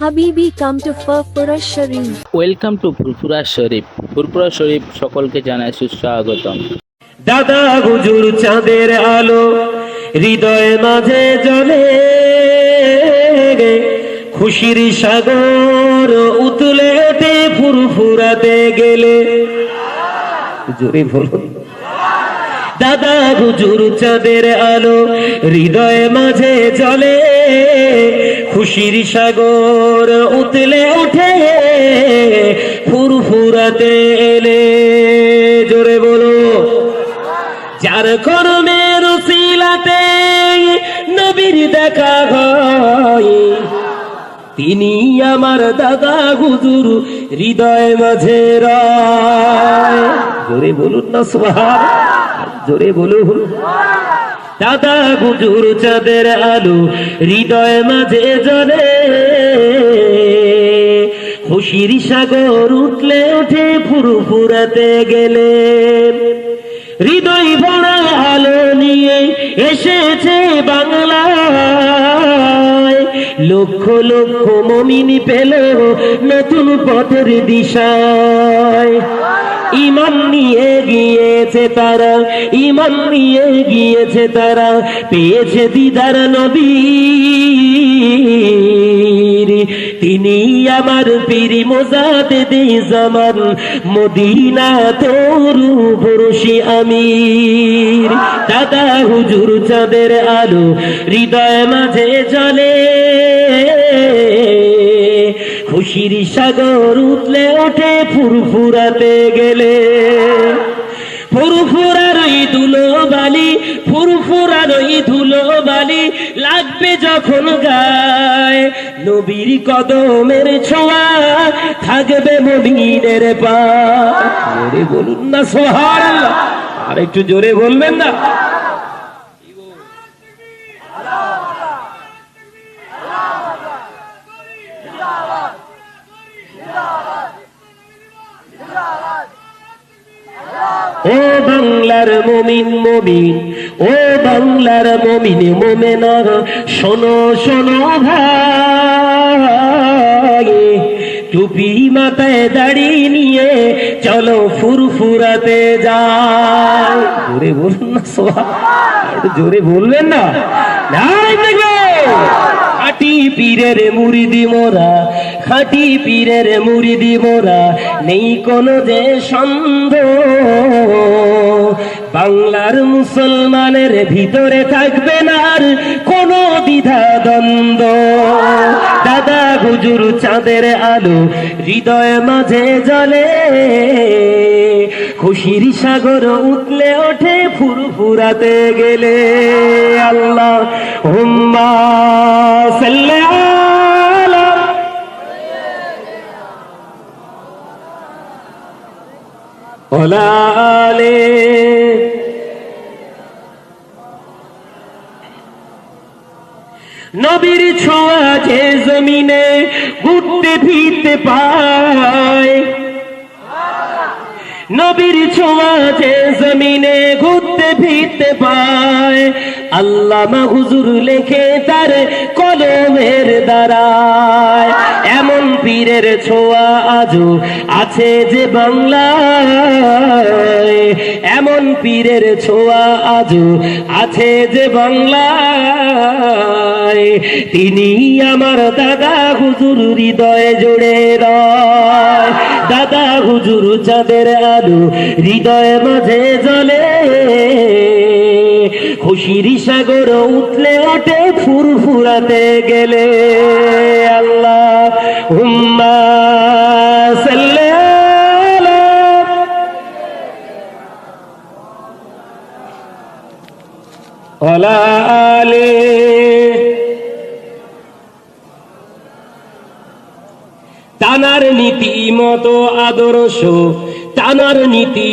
Habibi come to Furfura Sharif. Welcome to Furfura Sharif Furfura Sharif সকলকে জানায় সুস্বাগতম। দাদা হুজুর চাঁদের আলো হৃদয় মাঝে জলে খুশির সাগর উতলে ওঠে ফুরফুরাতে গেলে। জোরে বলুন। দাদা হুজুর চাঁদের আলো হৃদয় মাঝে জলে খুশির সাগর উতলে ওঠে ফুরফুরাতে এলে। জোরে বলো। যার কর্মের সিলাতে নবীর দেখা হয়, তিনি আমার দাদা হুজুর হৃদয় মাঝে জোরে বলুন না সোহার জোরে বলুন। দাদা হুজুর চাঁদের আলো, হৃদয় মাঝে জলে খুশির সাগর উঠলে ওঠে ফুরফুরাতে গেলে। হৃদয় ভরা আলো নিয়ে এসেছে বাংলায়। লক্ষ লক্ষ মমিনি পেল নতুন পথের দিশায়। ইমান নিয়ে গিয়েছে তারা, ইমান নিয়ে গিয়েছে তারা, পেয়েছে দিদার নবীর। তিনি আমার পীরি মোজাদে জামান, মদিনা তরু পুরুষি আমির। দাদা হুজুর চাঁদের আলো হৃদয় মাঝে চলে খুশির সাগর উঠলে ওঠে ফুরফুরাতে গেলে। ফুরফুরার ওই ধুলো বালি, ফুরফুরার ওই ধুলো বালি লাগবে যখন গায়। নবীর কদমের ছোঁয়া থাকবে মদিনের পা। বলুন না সোহার আর একটু জোরে বলবেন না? ও বাংলার মমিন মমিন, ও বাংলার মমিন মোমেনা, শোনো শোনো ভাই, টুপি মাথায় দাঁড়িয়ে নিয়ে চলো ফুরফুরাতে যাও। জোরে বলুন না সোহা, জোরে বলবেন না। দেখবে। খাটি পীরের মুরিদি মোরা, খাটি পীরের মুরিদি মোরা, নেই কোনো যে সন্দেহ। বাংলার মুসলমানের ভিতরে থাকবে না আর কোনো দ্বিধা দ্বন্দ্ব। দাদা হুজুর চাঁদের আলো হৃদয় মাঝে জলে খুশির সাগর উঠলে ওঠে ফুরফুরাতে গেলে। আল্লাহ হুম্মা। ওলা নবীর ছোঁয়া যে জমিনে ঘুরতে ফিরতে পায়। নবীর ছোঁয়া যে জমিনে ঘুরতে ফিরতে পায়। আল্লামা হুজুর লেখে তার কলমের দ্বারায়। এমন পীরের ছোঁয়া আজও আছে যে বাংলায়, এমন পীরের ছোঁয়া আজও আছে যে বাংলায়। তিনি আমার দাদা হুজুর হৃদয়ে জোড়ে রয়। দাদা হুজুর চাঁদের আলো হৃদয়ে মাঝে জলে খুশির সাগর উঠলে ওঠে, ফুরফুরাতে গেলে। আল্লাহ হুম্মা ওয়ালা আলে। তানার নীতি মতো আদর্শ তানার নীতি